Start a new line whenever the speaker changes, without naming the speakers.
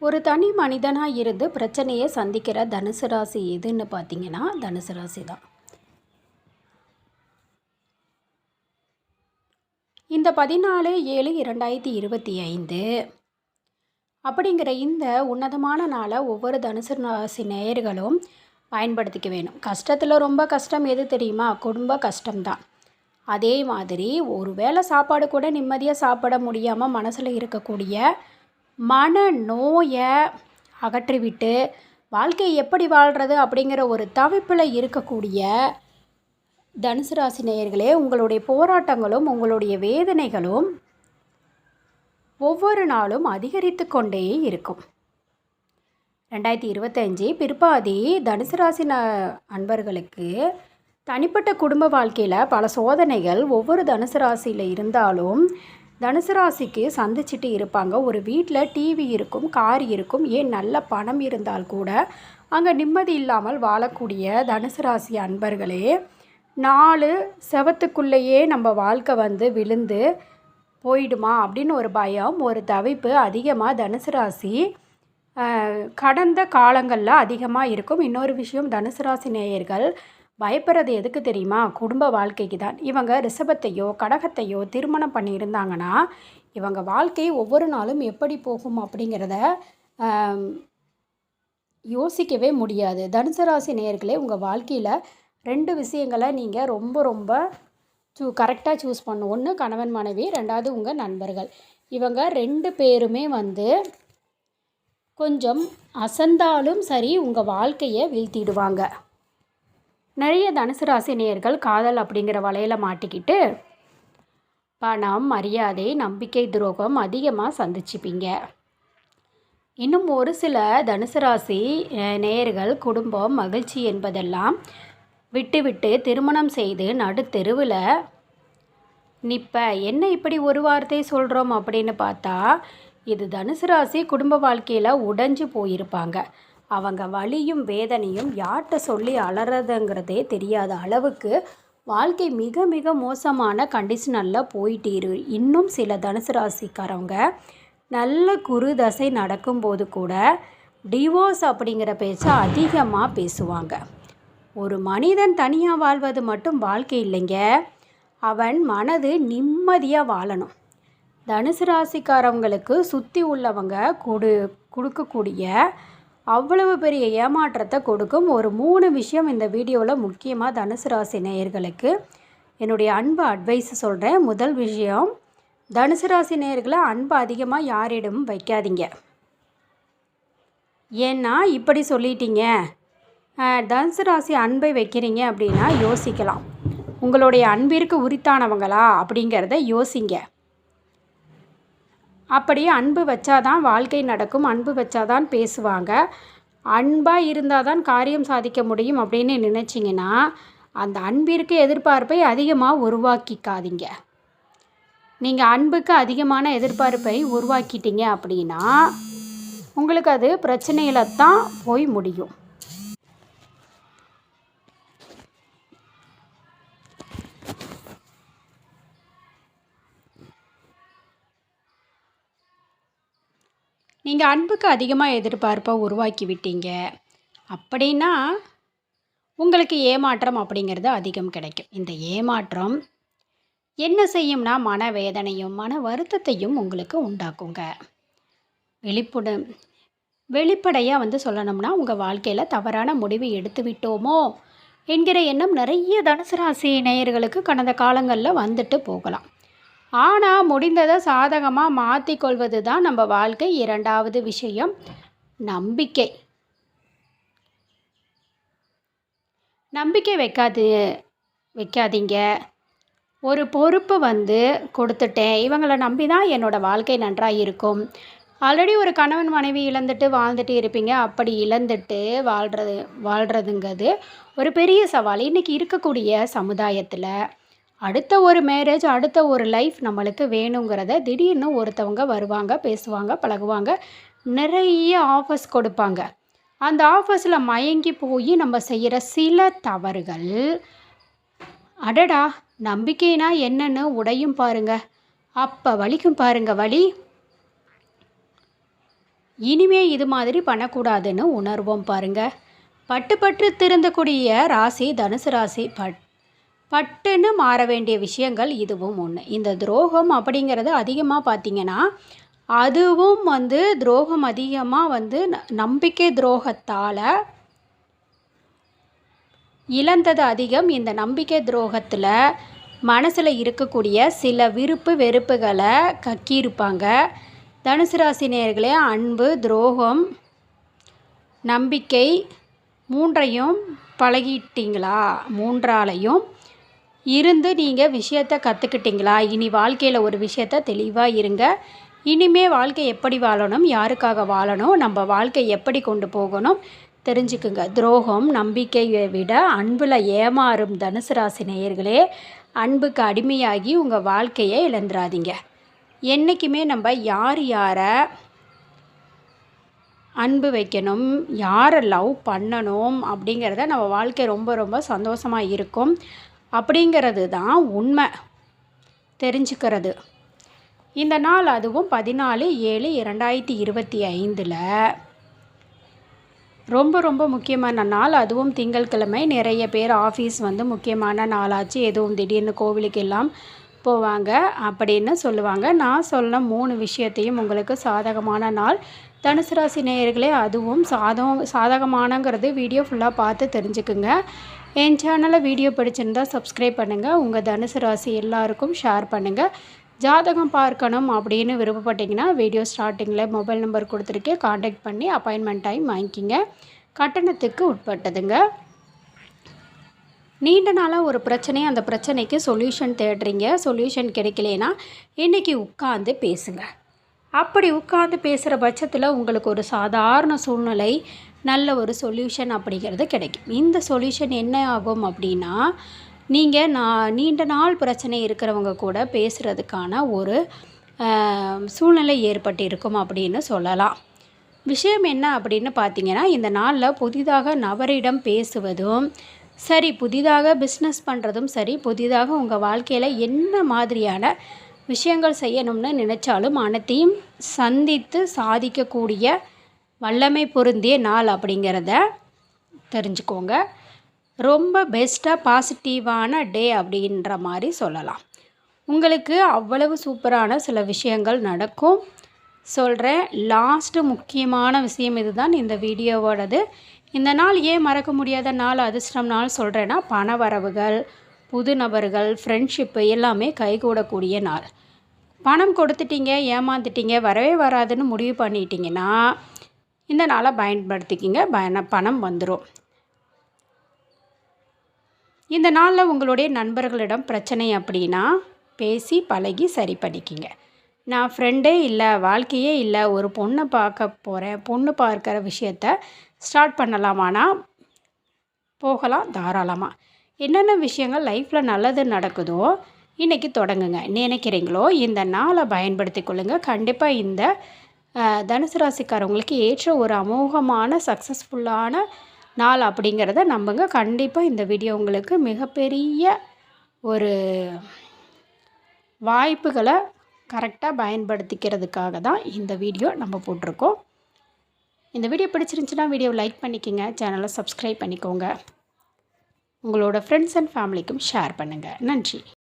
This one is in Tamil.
ஒரு தனி மனிதனாக இருந்து பிரச்சனையை சந்திக்கிற தனுசு ராசி எதுன்னு பார்த்தீங்கன்னா தனுசு ராசி தான். இந்த பதினாலு ஏழு இரண்டாயிரத்தி இருபத்தி ஐந்து அப்படிங்கிற இந்த உன்னதமான நாளை ஒவ்வொரு தனுசு ராசி நேயர்களும் பயன்படுத்திக்க வேணும். கஷ்டத்தில் ரொம்ப கஷ்டம் எது தெரியுமா? குடும்ப கஷ்டம்தான். அதே மாதிரி ஒரு வேளை சாப்பாடு கூட நிம்மதியாக சாப்பிட முடியாமல் மனசில் இருக்கக்கூடிய மன நோயை அகற்றிவிட்டு வாழ்க்கையை எப்படி வாழ்கிறது அப்படிங்கிற ஒரு தவிப்பில் இருக்கக்கூடிய தனுசு ராசி நேயர்களே உங்களுடைய போராட்டங்களும் உங்களுடைய வேதனைகளும் ஒவ்வொரு நாளும் அதிகரித்து கொண்டே இருக்கும். ரெண்டாயிரத்தி இருபத்தஞ்சி பிற்பாதி தனுசு ராசி அன்பர்களுக்கு தனிப்பட்ட குடும்ப வாழ்க்கையில் பல சோதனைகள் ஒவ்வொரு தனுசு ராசியில் இருந்தாலும் தனுசு ராசிக்கு சந்திச்சுட்டு இருப்பாங்க. ஒரு வீட்டில் டிவி இருக்கும் கார் இருக்கும். ஏன் நல்ல பணம் இருந்தால் கூட அங்கே நிம்மதி இல்லாமல் வாழக்கூடிய தனுசு ராசி அன்பர்களே நாலு செவத்துக்குள்ளேயே நம்ம வாழ்க்கை வந்து விழுந்து போயிடுமா அப்படின்னு ஒரு பயம் ஒரு தவிப்பு அதிகமாக தனுசு ராசி கடந்த காலங்களில் அதிகமாக இருக்கும். இன்னொரு விஷயம் தனுசு ராசி நேயர்கள் பயப்படுறது எதுக்கு தெரியுமா? குடும்ப வாழ்க்கைக்கு தான் இவங்க ரிஷபத்தையோ கடகத்தையோ திருமணம் பண்ணியிருந்தாங்கன்னா இவங்க வாழ்க்கை ஒவ்வொரு நாளும் எப்படி போகும் அப்படிங்கிறத யோசிக்கவே முடியாது. தனுசு ராசி நேர்களே உங்கள் வாழ்க்கையில் ரெண்டு விஷயங்களை நீங்கள் ரொம்ப ரொம்ப சூ கரெக்டாக சூஸ் பண்ணும் ஒன்று கணவன் மனைவி ரெண்டாவது உங்கள் நண்பர்கள். இவங்க ரெண்டு பேருமே வந்து கொஞ்சம் அசந்தாலும் சரி உங்கள் வாழ்க்கையை வீழ்த்திடுவாங்க. நிறைய தனுசு ராசி நேயர்கள் காதல் அப்படிங்கிற வலையில் மாட்டிக்கிட்டு பணம் மரியாதை நம்பிக்கை துரோகம் அதிகமாக சந்திச்சுப்பீங்க. இன்னும் ஒரு சில தனுசு ராசி நேயர்கள் குடும்பம் மகிழ்ச்சி என்பதெல்லாம் விட்டுவிட்டு திருமணம் செய்து நடுத்தெருவில் நிற்ப என்ன இப்படி ஒரு வார்த்தை சொல்கிறோம் அப்படின்னு பார்த்தா இது தனுசு ராசி குடும்ப வாழ்க்கையில் உடைஞ்சு போயிருப்பாங்க. அவங்க வலியும் வேதனையும் யார்கிட்ட சொல்லி அலறதுங்கிறதே தெரியாத அளவுக்கு வாழ்க்கை மிக மிக மோசமான கண்டிஷனலில் போயிட்டு இரு. இன்னும் சில தனுசு ராசிக்காரவங்க நல்ல குரு தசை நடக்கும்போது கூட டிவோர்ஸ் அப்படிங்கிற பேச்சை அதிகமாக பேசுவாங்க. ஒரு மனிதன் தனியாக வாழ்வது மட்டும் வாழ்க்கை இல்லைங்க. அவன் மனது நிம்மதியாக வாழணும். தனுசு ராசிக்காரவங்களுக்கு சுற்றி உள்ளவங்க கொடு கொடுக்கக்கூடிய அவ்வளவு பெரிய ஏமாற்றத்தை கொடுக்கும் ஒரு மூணு விஷயம் இந்த வீடியோவில் முக்கியமாக தனுசு ராசி நேயர்களுக்கு. என்னுடைய அன்பு அட்வைஸ் சொல்கிறேன் முதல் விஷயம் தனுசு ராசி நேயர்களை அன்பு அதிகமாக யாரிடமும் வைக்காதீங்க. ஏன்னா இப்படி சொல்லிட்டீங்க. தனுசு ராசி அன்பை வைக்கிறீங்க அப்படின்னா யோசிக்கலாம். உங்களுடைய அன்பிற்கு உரித்தானவங்களா அப்படிங்கிறத யோசிங்க. அப்படியே அன்பு வச்சாதான் வாழ்க்கை நடக்கும் அன்பு வச்சாதான் பேசுவாங்க. அன்பாக இருந்தால் தான் காரியம் சாதிக்க முடியும் அப்படின்னு நினச்சிங்கன்னா அந்த அன்பிற்கு எதிர்பார்ப்பை அதிகமாக உருவாக்கிக்காதீங்க. நீங்கள் அன்புக்கு அதிகமான எதிர்பார்ப்பை உருவாக்கிட்டீங்க அப்படின்னா உங்களுக்கு அது பிரச்சனையில் தான் போய் முடியும். நீங்கள் அன்புக்கு அதிகமாக எதிர்பார்ப்பை உருவாக்கி விட்டீங்க. அப்படின்னா உங்களுக்கு ஏமாற்றம் அப்படிங்கிறது அதிகம் கிடைக்கும். இந்த ஏமாற்றம் என்ன செய்யும்னா மன வேதனையும் மன வருத்தத்தையும் உங்களுக்கு உண்டாக்குங்க. வெளிப்படு வெளிப்படையாக வந்து சொல்லணும்னா உங்கள் வாழ்க்கையில் தவறான முடிவு எடுத்து விட்டோமோ என்கிற எண்ணம் நிறைய தனுசு ராசி நேயர்களுக்கு கடந்த காலங்களில் வந்துட்டு போகலாம். ஆனால் முடிந்ததை சாதகமாக மாற்றிக்கொள்வது தான் நம்ம வாழ்க்கை. இரண்டாவது விஷயம் நம்பிக்கை. நம்பிக்கை வைக்காது வைக்காதீங்க. ஒரு பொறுப்பு வந்து கொடுத்துட்டேன். இவங்களை நம்பி தான் என்னோடய வாழ்க்கை நன்றாக இருக்கும். ஆல்ரெடி ஒரு கணவன் மனைவி இழந்துட்டு வாழ்ந்துட்டு இருப்பீங்க. அப்படி இழந்துட்டு வாழ்கிறது வாழ்கிறதுங்கிறது ஒரு பெரிய சவால். இன்றைக்கி இருக்கக்கூடிய சமுதாயத்தில் அடுத்த ஒரு மேரேஜ் அடுத்த ஒரு லைஃப் நம்மளுக்கு வேணுங்கிறத திடீர்னு ஒருத்தவங்க வருவாங்க பேசுவாங்க பழகுவாங்க. நிறைய ஆஃபர்ஸ் கொடுப்பாங்க. அந்த ஆஃபர்ஸில் மயங்கி போய் நம்ம செய்கிற சில தவறுகள் அடடா நம்பிக்கைனா என்னன்னு உடையும் பாருங்க. அப்போ வலிக்கும் பாருங்க வலி. இனிமே இது மாதிரி பண்ணக்கூடாதுன்னு உணர்வோம் பாருங்க. பட்டு பட்டு திருந்தக்கூடிய ராசி தனுசு ராசி பட் பட்டுன்னு மாற வேண்டிய விஷயங்கள் இதுவும் ஒன்று இந்த துரோகம் அப்படிங்கிறது அதிகமாக பார்த்தீங்கன்னா அதுவும் வந்து துரோகம் அதிகமாக வந்து ந- நம்பிக்கை துரோகத்தால் இழந்தது அதிகம். இந்த நம்பிக்கை துரோகத்தில் மனசில் இருக்கக்கூடிய சில விருப்பு வெறுப்புகளை கக்கியிருப்பாங்க. தனுசு ராசி அன்பு துரோகம் நம்பிக்கை மூன்றையும் பழகிட்டீங்களா? மூன்றாலையும் இருந்து நீங்கள் விஷயத்த கற்றுக்கிட்டீங்களா இனி வாழ்க்கையில் ஒரு விஷயத்த தெளிவாக இருங்க. இனிமே வாழ்க்கை எப்படி வாழணும்? யாருக்காக வாழணும்? நம்ம வாழ்க்கை எப்படி கொண்டு போகணும்? தெரிஞ்சுக்குங்க. துரோகம் நம்பிக்கையை விட அன்பில் ஏமாறும் தனுசு ராசி நேயர்களே அன்புக்கு அடிமையாகி உங்கள் வாழ்க்கையை இழந்துடாதீங்க என்றைக்குமே நம்ம யார் யாரை அன்பு வைக்கணும்? யாரை லவ் பண்ணணும்? அப்படிங்கிறத நம்ம வாழ்க்கை ரொம்ப ரொம்ப சந்தோஷமாக இருக்கும். அப்படிங்கிறது தான் உண்மை. தெரிஞ்சுக்கிறது. இந்த நாள் அதுவும் பதினாலு ஏழு இரண்டாயிரத்தி இருபத்தி ஐந்தில். ரொம்ப ரொம்ப முக்கியமான நாள். அதுவும் திங்கட்கிழமை நிறைய பேர் ஆஃபீஸ் வந்து முக்கியமான நாளாச்சு. எதுவும் திடீர்னு கோவிலுக்கு எல்லாம் போவாங்க அப்படின்னு சொல்லுவாங்க. நான் சொன்ன மூணு விஷயத்தையும் உங்களுக்கு சாதகமான நாள். தனுசு ராசி நேயர்களே அதுவும் சாதம் சாதகமானங்கிறது வீடியோ ஃபுல்லாக பார்த்து தெரிஞ்சுக்குங்க. என் சேனலை வீடியோ பிடிச்சிருந்தா சப்ஸ்கிரைப் பண்ணுங்கள் உங்கள் தனுசு ராசி எல்லாருக்கும் ஷேர் பண்ணுங்கள் ஜாதகம் பார்க்கணும் அப்படின்னு விருப்பப்பட்டிங்கன்னா வீடியோ ஸ்டார்டிங்கில் மொபைல் நம்பர் கொடுத்துருக்கேன். காண்டாக்ட் பண்ணி அப்பாயின்மெண்ட் டைம் வாங்கிக்கிங்க. கட்டணத்துக்கு உட்பட்டதுங்க. நீண்ட நாளாக ஒரு பிரச்சனை அந்த பிரச்சனைக்கு சொல்யூஷன் தேடுறீங்க. சொல்யூஷன் கிடைக்கலனா இன்றைக்கி உட்காந்து பேசுங்க. அப்படி உட்காந்து பேசுகிற பட்சத்தில் உங்களுக்கு ஒரு சாதாரண சூழ்நிலை நல்ல ஒரு சொல்யூஷன் அப்படிங்கிறது கிடைக்கும். இந்த சொல்யூஷன் என்ன ஆகும் அப்படின்னா நீங்கள் நான் நீண்ட நாள் பிரச்சனை இருக்கிறவங்க கூட பேசுகிறதுக்கான ஒரு சூழ்நிலை ஏற்பட்டு இருக்கும் அப்படின்னு சொல்லலாம். விஷயம் என்ன அப்படின்னு பார்த்தீங்கன்னா இந்த நாளில் புதிதாக நபரிடம் பேசுவதும் சரி புதிதாக பிஸ்னஸ் பண்ணுறதும் சரி புதிதாக உங்கள் வாழ்க்கையில் என்ன மாதிரியான விஷயங்கள் செய்யணும்னு நினச்சாலும் அனைத்தையும் சந்தித்து சாதிக்கக்கூடிய வல்லமை பொருந்திய நாள் அப்படிங்கிறத தெரிஞ்சுக்கோங்க. ரொம்ப பெஸ்ட்டாக பாசிட்டிவான டே அப்படின்ற மாதிரி சொல்லலாம். உங்களுக்கு அவ்வளவு சூப்பரான சில விஷயங்கள் நடக்கும். சொல்கிறேன் லாஸ்ட்டு முக்கியமான விஷயம் இதுதான். இந்த வீடியோவோடது. இந்த நாள் ஏன் மறக்க முடியாத நாள் அதிர்ஷ்டம் நாள் சொல்கிறேன்னா பண வரவுகள் புது நபர்கள் ஃப்ரெண்ட்ஷிப்பு எல்லாமே கைகூடக்கூடிய நாள். பணம் கொடுத்துட்டீங்க ஏமாந்துட்டீங்க வரவே வராதுன்னு முடிவு பண்ணிட்டீங்கன்னா இந்த நாளை பயன்படுத்திக்கிங்க. பயண பணம் வந்துடும் இந்த நாளில் உங்களுடைய நண்பர்களிடம் பிரச்சனை அப்படின்னா பேசி பழகி சரி பண்ணிக்கிங்க. நான் ஃப்ரெண்டே இல்லை வாழ்க்கையே இல்லை ஒரு பொண்ணை பார்க்க போகிறேன் பொண்ணு பார்க்குற விஷயத்த ஸ்டார்ட் பண்ணலாமானா போகலாம் தாராளமாக என்னென்ன விஷயங்கள் லைஃப்பில் நல்லது நடக்குதோ இன்றைக்கி தொடங்குங்க. நினைக்கிறீங்களோ இந்த நாளை பயன்படுத்தி கொள்ளுங்கள் கண்டிப்பாக இந்த தனுசு ராசிக்காரவங்களுக்கு ஏற்ற ஒரு அமோகமான சக்ஸஸ்ஃபுல்லான நாள் அப்படிங்கிறத நம்புங்க. கண்டிப்பாக இந்த வீடியோ உங்களுக்கு மிகப்பெரிய ஒரு வாய்ப்புகளை கரெக்டாக பயன்படுத்திக்கிறதுக்காக தான் இந்த வீடியோ நம்ம போட்டிருக்கோம். இந்த வீடியோ பிடிச்சிருந்துச்சுன்னா வீடியோ லைக் பண்ணிக்கோங்க. சேனலை சப்ஸ்கிரைப் பண்ணிக்கோங்க. உங்களோட ஃப்ரெண்ட்ஸ் அண்ட் ஃபேமிலிக்கும் ஷேர் பண்ணுங்கள் நன்றி.